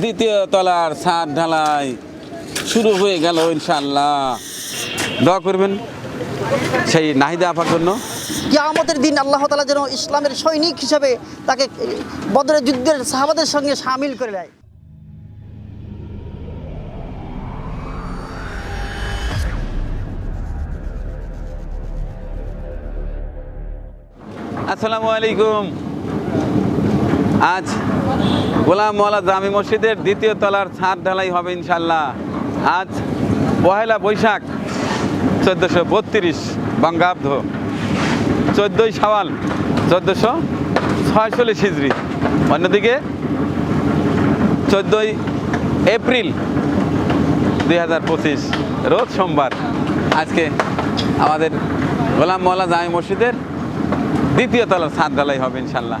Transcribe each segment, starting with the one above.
দ্বিতীয় তলার ছাদ ঢালাই শুরু হয়ে গেল ইনশাল্লাহ দোয়া করবেন সেই নাহিদা আপার জন্য। কি কিয়ামতের দিন আল্লাহ তালা যেন ইসলামের সৈনিক হিসেবে তাকে বদরের যুদ্ধের সাহাবাদের সঙ্গে সামিল করে দেয় আসসালামু আলাইকুম। আজ গোলাম মোয়ালা জামি মসজিদের দ্বিতীয় তলার ছাদ ঢালাই হবে ইনশাল্লাহ আজ পহেলা বৈশাখ, চোদ্দোশো বত্রিশ বঙ্গাব্দ। চোদ্দোই সাওয়াল চোদ্দোশো ছয়চল্লিশ হিজড়ি অন্যদিকে চোদ্দোই এপ্রিল দুই হাজার পঁচিশ, রোজ সোমবার। আজকে আমাদের গোলাম মোয়ালা জামি মসজিদের দ্বিতীয় তলার ছাদ ঢালাই হবে ইনশাল্লাহ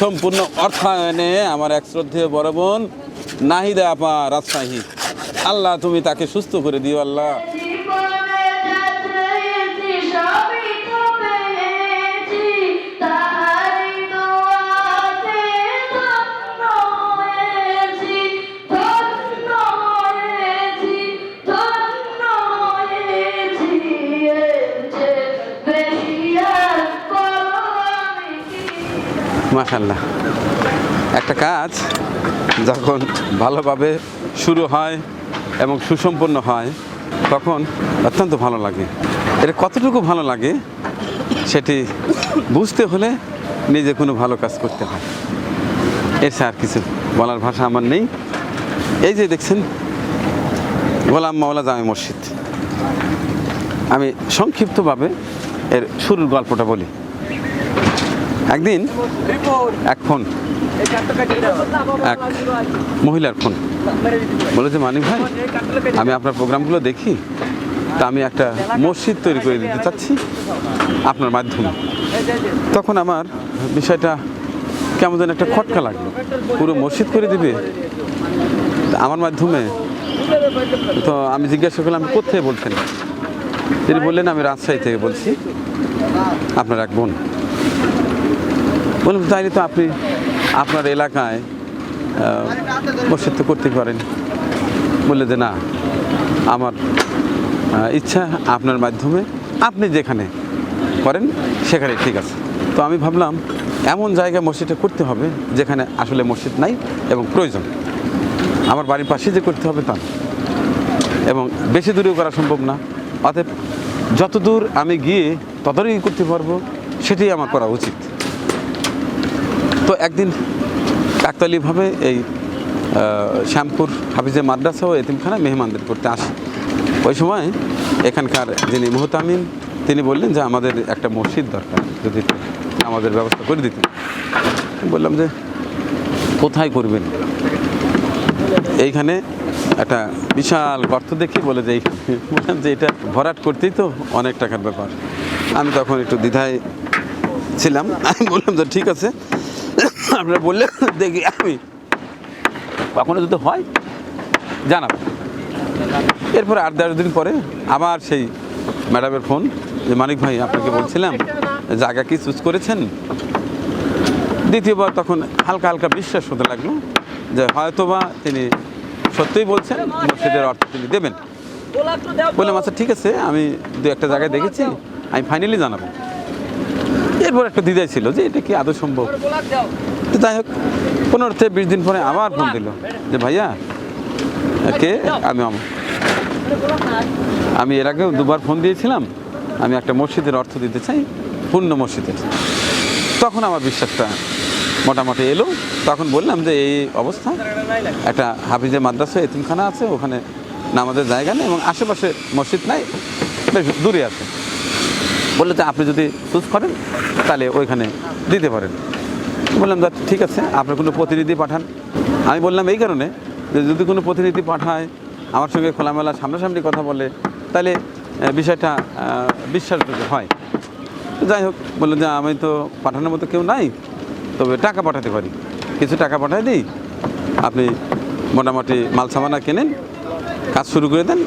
সম্পূর্ণ অর্থায়নে আমার এক শ্রদ্ধেয় বড় বোন নাহিদা আপা রাজশাহী। আল্লাহ, তুমি তাকে সুস্থ করে দিও আল্লাহ। মাশাল্লাহ একটা কাজ যখন ভালোভাবে শুরু হয় এবং সুসম্পন্ন হয়, তখন অত্যন্ত ভালো লাগে। এটা কতটুকু ভালো লাগে সেটি বুঝতে হলে নিজে কোনো ভালো কাজ করতে হয়। এর আর কিছু বলার ভাষা আমার নেই। এই যে দেখছেন, গোলাম মাওলা জামে মসজিদ। আমি সংক্ষিপ্তভাবে এর শুরুর গল্পটা বলি। একদিন? এক ফোন। এক মহিলার ফোন। বলেছে, মানিক ভাই, আমি আপনার প্রোগ্রামগুলো দেখি। তা আমি একটা মসজিদ তৈরি করে দিতে চাচ্ছি আপনার মাধ্যমে। তখন আমার বিষয়টা কেমন যেন একটা খটকা লাগল। পুরো মসজিদ করে দিবে? আমার মাধ্যমে? তো আমি জিজ্ঞাসা করলাম, কোথায় বলছেন? তিনি বললেন, আমি রাজশাহী থেকে বলছি। আপনার এক বোন। বললাম তাইলে তো আপনি আপনার এলাকায় মসজিদ তো করতে পারেন। বললে যে না, আমার ইচ্ছা আপনার মাধ্যমে, আপনি যেখানে করেন, সেখানে ঠিক আছে। তো আমি ভাবলাম, এমন জায়গায় মসজিদটা করতে হবে, যেখানে আসলে মসজিদ নাই এবং প্রয়োজন। আমার বাড়ির পাশে যে করতে হবে তা এবং বেশি দূরেও করা সম্ভব না। অতএব যত দূর আমি গিয়ে ততই করতে পারব, সেটাই আমার করা উচিত। তো একদিন কাকতালিভাবে এই শ্যামপুর হাফিজে মাদ্রাসা ও এতিমখানা মেহমানদের করতে আসি। ওই সময় এখানকার যিনি মুহতামিন তিনি বললেন যে আমাদের একটা মসজিদ দরকার, যদি আমাদের ব্যবস্থা করে দিতেন। বললাম যে, কোথায় করবেন? এইখানে একটা বিশাল গর্ত দেখি বলে যে, বললাম যে, এটা ভরাট করতেই তো অনেক টাকার ব্যাপার। আমি তখন একটু দ্বিধায় ছিলাম। আমি বললাম যে, ঠিক আছে। আপনারা বললে দেখি আমি। কখনো যদি হয়, জানাব। এরপরে আট দশ দিন পরে আবার সেই ম্যাডামের ফোন যে, মানিক ভাই, আপনাকে বলছিলাম জায়গা কি চুজ করেছেন? দ্বিতীয়বার তখন হালকা হালকা বিশ্বাস হতে লাগল যে, হয়তোবা তিনি সত্যিই বলছেন, মসজিদের অর্থ তিনি দেবেন। বললাম আচ্ছা ঠিক আছে, আমি দু একটা জায়গায় দেখেছি, আমি ফাইনালি জানাব। এরপর একটা দ্বিধায় ছিল যে এটা কি আদৌ সম্ভব? তো যাই হোক পনেরো থেকে বিশ দিন পরে আবার ফোন দিল যে, ভাইয়া, কে? আমি। আমি এর আগেও দুবার ফোন দিয়েছিলাম। আমি একটা মসজিদের অর্থ দিতে চাই, পূর্ণ মসজিদের তখন আমার বিশ্বাসটা মোটামুটি এলো। তখন বললাম যে, এই অবস্থা, একটা হাফিজে মাদ্রাসা, এতিমখানা আছে, ওখানে নামাজের জায়গা নেই এবং আশেপাশে মসজিদ নাই, বেশ দূরে আছে। বললে যে আপনি যদি চুজ করেন তাহলে ওইখানে দিতে পারেন। বললাম "যা, ঠিক আছে আপনি কোনো প্রতিনিধি পাঠান। আমি বললাম এই কারণে যে যদি কোনো প্রতিনিধি পাঠায় আমার সঙ্গে খোলামেলা সামনাসামনি কথা বলে তাহলে বিষয়টা বিশ্বাসযোগ্য হয়। যাই হোক বলল যে আমি তো পাঠানোর মতো কেউ নাই তবে টাকা পাঠাতে পারি। কিছু টাকা পাঠাই দিই। আপনি মোটামুটি মাল সামানা কেনেন কাজ শুরু করে দেন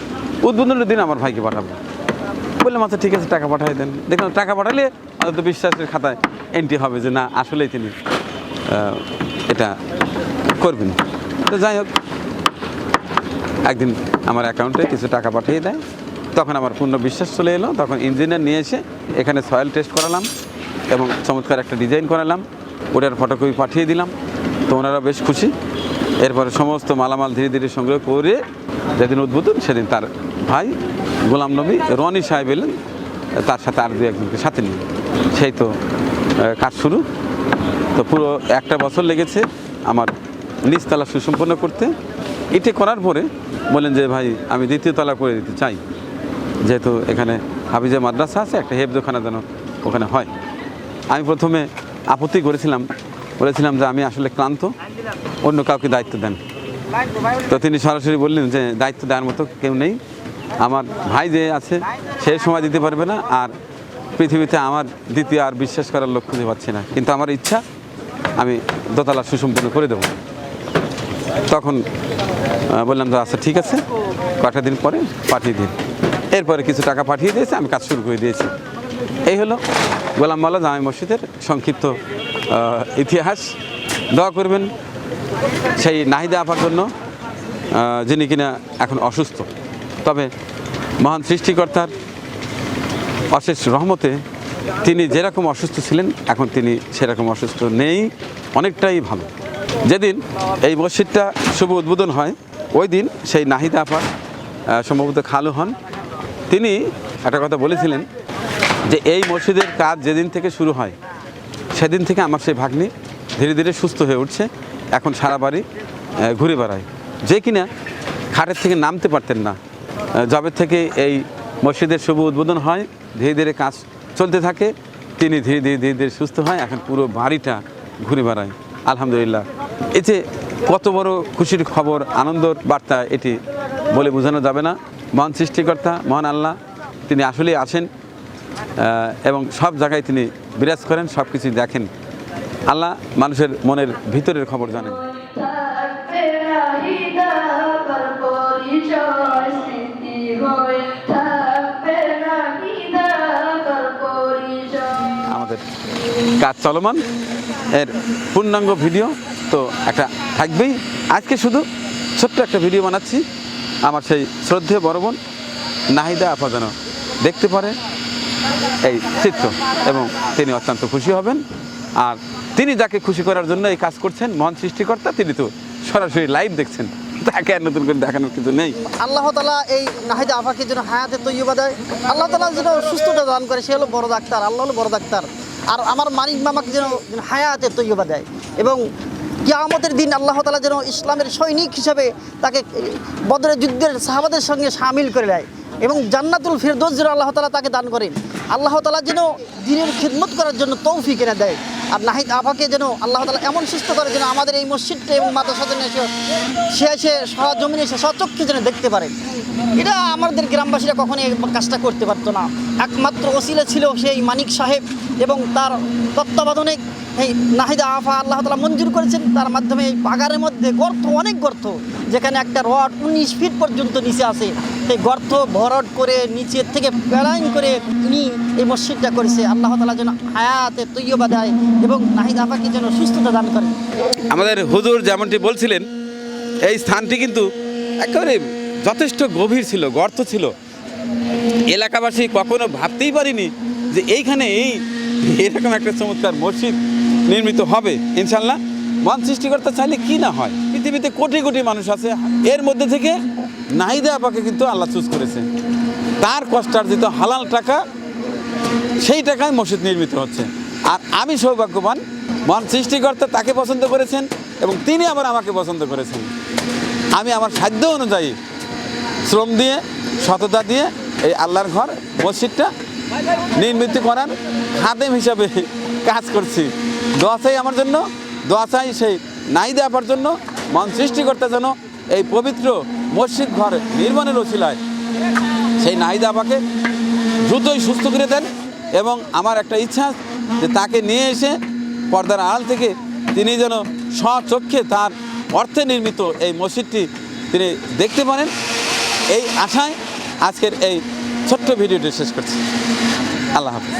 উদ্বোধনের দিন আমার ভাইকে পাঠাবো। বললাম আচ্ছা ঠিক আছে, টাকা পাঠিয়ে দেন। দেখলাম, টাকা পাঠালে অন্তত বিশ্বাসের খাতায় এন্ট্রি হবে যে, না, আসলেই তিনি এটা করবেন। তো যাই হোক, একদিন আমার অ্যাকাউন্টে কিছু টাকা পাঠিয়ে দেয়। তখন আমার পূর্ণ বিশ্বাস চলে এলো। তখন ইঞ্জিনিয়ার নিয়ে এসে এখানে সয়েল টেস্ট করালাম এবং চমৎকার একটা ডিজাইন করালাম। ওটার ফটোকপি পাঠিয়ে দিলাম। তো ওনারা বেশ খুশি। এরপরে সমস্ত মালামাল ধীরে ধীরে সংগ্রহ করে যেদিন উদ্বোধন, সেদিন তার ভাই গোলাম নবী রনি সাহেব এলেন, তার সাথে আর দু একজনকে সাথে নিয়ে। সেই তো কাজ শুরু। তো পুরো একটা বছর লেগেছে আমার নিচতলা সুসম্পন্ন করতে। এটি করার পরে বলেন যে, ভাই, আমি দ্বিতীয় তলা করে দিতে চাই। যেহেতু এখানে হাফিজা মাদ্রাসা আছে, একটা হেফজোখানা যেন ওখানে হয়। আমি প্রথমে আপত্তি করেছিলাম, বলেছিলাম যে, আমি আসলে ক্লান্ত, অন্য কাউকে দায়িত্ব দেন। তো তিনি সরাসরি বললেন যে, দায়িত্ব দেওয়ার মতো কেউ নেই। আমার ভাই যে আছে, সে সময় দিতে পারবে না আর পৃথিবীতে আমার দ্বিতীয় আর বিশ্বাস করার লোক খুঁজে পাচ্ছি না। কিন্তু আমার ইচ্ছা, আমি দোতলা সুসম্পন্ন করে দেবো। তখন বললাম যে আচ্ছা ঠিক আছে কটা দিন পরে পাঠিয়ে দিন। এরপরে কিছু টাকা পাঠিয়ে দিয়েছে, আমি কাজ শুরু করে দিয়েছি। এই হলো গোলাম মাল্লা জামা মসজিদের সংক্ষিপ্ত ইতিহাস। দোয়া করবেন সেই নাহিদা আপার জন্য যিনি কিনা এখন অসুস্থ। তবে মহান সৃষ্টিকর্তার অশেষ রহমতে তিনি যেরকম অসুস্থ ছিলেন, এখন তিনি সেরকম অসুস্থ নেই, অনেকটাই ভালো। যেদিন এই মসজিদটা শুভ উদ্বোধন হয়, ওই দিন সেই নাহিদা আপার সম্ভবত খালু হন। তিনি একটা কথা বলেছিলেন যে এই মসজিদের কাজ যেদিন থেকে শুরু হয়, সেদিন থেকে আমার সেই ভাগ্নি ধীরে ধীরে সুস্থ হয়ে উঠছে, এখন সারা বাড়ি ঘুরে বেড়ায়। যে কিনা খাটের থেকে নামতে পারতেন না যবে থেকে এই মসজিদের শুভ উদ্বোধন হয় ধীরে ধীরে কাজ চলতে থাকে তিনি ধীরে ধীরে ধীরে ধীরে সুস্থ হয় এখন পুরো বাড়িটা ঘুরে বেড়ায়। আলহামদুলিল্লাহ। এই যে কত বড় খুশির খবর আনন্দর বার্তা এটি বলে বোঝানো যাবে না। মহান সৃষ্টিকর্তা মহান আল্লাহ তিনি আসলেই আহ, এবং সব জায়গায় তিনি বিরাজ করেন সব কিছুই দেখেন। আল্লাহ মানুষের মনের ভিতরের খবর জানেন। কাজ চলমান। এর পূর্ণাঙ্গ ভিডিও তো একটা থাকবেই। আজকে শুধু ছোট্ট একটা ভিডিও বানাচ্ছি। আমার সেই শ্রদ্ধেয় বড় বোন নাহিদা আপা যেন দেখতে পারে এই চিত্র এবং তিনি অত্যন্ত খুশি হবেন। আর তিনি যাকে খুশি করার জন্য এই কাজ করছেন, মহান সৃষ্টিকর্তা, তিনি তো সরাসরি লাইভ দেখছেন। তাকে আর নতুন করে দেখানোর কিছু নেই। আল্লাহ তালা এই নাহিদা আফাকে যেন হায়াতে তৈবা দেয়। আল্লাহ তালা যেন সুস্থতা দান করে, সে হলো বড় ডাক্তার, আল্লাহ হলো বড় ডাক্তার। আর আমার মানিক মামাকে যেন হায়াতে তৈবা দেয়। এবং কিয়ামতের দিন আল্লাহ তালা যেন ইসলামের সৈনিক হিসাবে তাকে বদরের যুদ্ধের সাহাবাদের সঙ্গে সামিল করে দেয় এবং জান্নাতুল ফিরদোজ যেন আল্লাহ তালা তাকে দান করেন। আল্লাহ তালা যেন দিনের খিদমত করার জন্য তৌফিক এনে দেয়। আর নাহিদ আফাকে যেন আল্লাহ তালা এমন সুস্থ করে যেন আমাদের এই মসজিদটা এবং মাদ্রাসা যেন এসে সে এসে সজমিনে এসে সচক্ষে যেন দেখতে পারে। এটা আমাদের গ্রামবাসীরা কখনোই কাজটা করতে পারতো না। একমাত্র ওসিলা ছিল সেই মানিক সাহেব এবং তার তত্ত্বাবধানে এই নাহিদা আফা আল্লাহ তালা মঞ্জুর করেছেন। তার মাধ্যমে এই বাগানের মধ্যে গর্ত, অনেক গর্ত, যেখানে একটা রড উনিশ ফিট পর্যন্ত নিচে আসে সেই গর্ত ভরট করে নিচের থেকে প্যালাইন করে উনি এই মসজিদটা করেছে। আল্লাহ তালা যেন হায়াতে তৈয়বা দেয় এবং নাহিদা আফাকে যেন সুস্থতা দান করে। আমাদের হুজুর যেমনটি বলছিলেন, এই স্থানটি কিন্তু একেবারে যথেষ্ট গভীর ছিল, গর্ত ছিল। এলাকাবাসী কখনো ভাবতেই পারিনি যে এইখানে এই এরকম একটা চমৎকার মসজিদ নির্মিত হবে। ইনশাল্লাহ মন সৃষ্টিকর্তা চাইলে কি না হয়? পৃথিবীতে কোটি কোটি মানুষ আছে। এর মধ্যে থেকে নাহিদা আপাকে কিন্তু আল্লাহ চুজ করেছে। তার কষ্টার্জিত হালাল টাকা, সেই টাকায় মসজিদ নির্মিত হচ্ছে। আর আমি সৌভাগ্যবান, মহান সৃষ্টিকর্তা তাকে পছন্দ করেছেন এবং তিনি আবার আমাকে পছন্দ করেছেন। আমি আমার সাধ্য অনুযায়ী শ্রম দিয়ে, সততা দিয়ে এই আল্লাহর ঘর, মসজিদটা নির্মিত করার খাদেম হিসাবে কাজ করছি। দোয়া চাই আমার জন্য, দোয়া চাই সেই নাইদা আপার জন্য মন সৃষ্টিকর্তা যেন এই পবিত্র মসজিদ ঘর নির্মাণের ওসিলায় সেই নাহিদা আপাকে দ্রুতই সুস্থ করে দেন এবং আমার একটা ইচ্ছা যে তাকে নিয়ে এসে পর্দার আড়াল থেকে তিনি যেন স্বচক্ষে তার অর্থে নির্মিত এই মসজিদটি তিনি দেখতে পারেন। এই আশায় আজকের এই ছোট্ট ভিডিওটি শেষ করছি। আল্লাহ হাফিজ।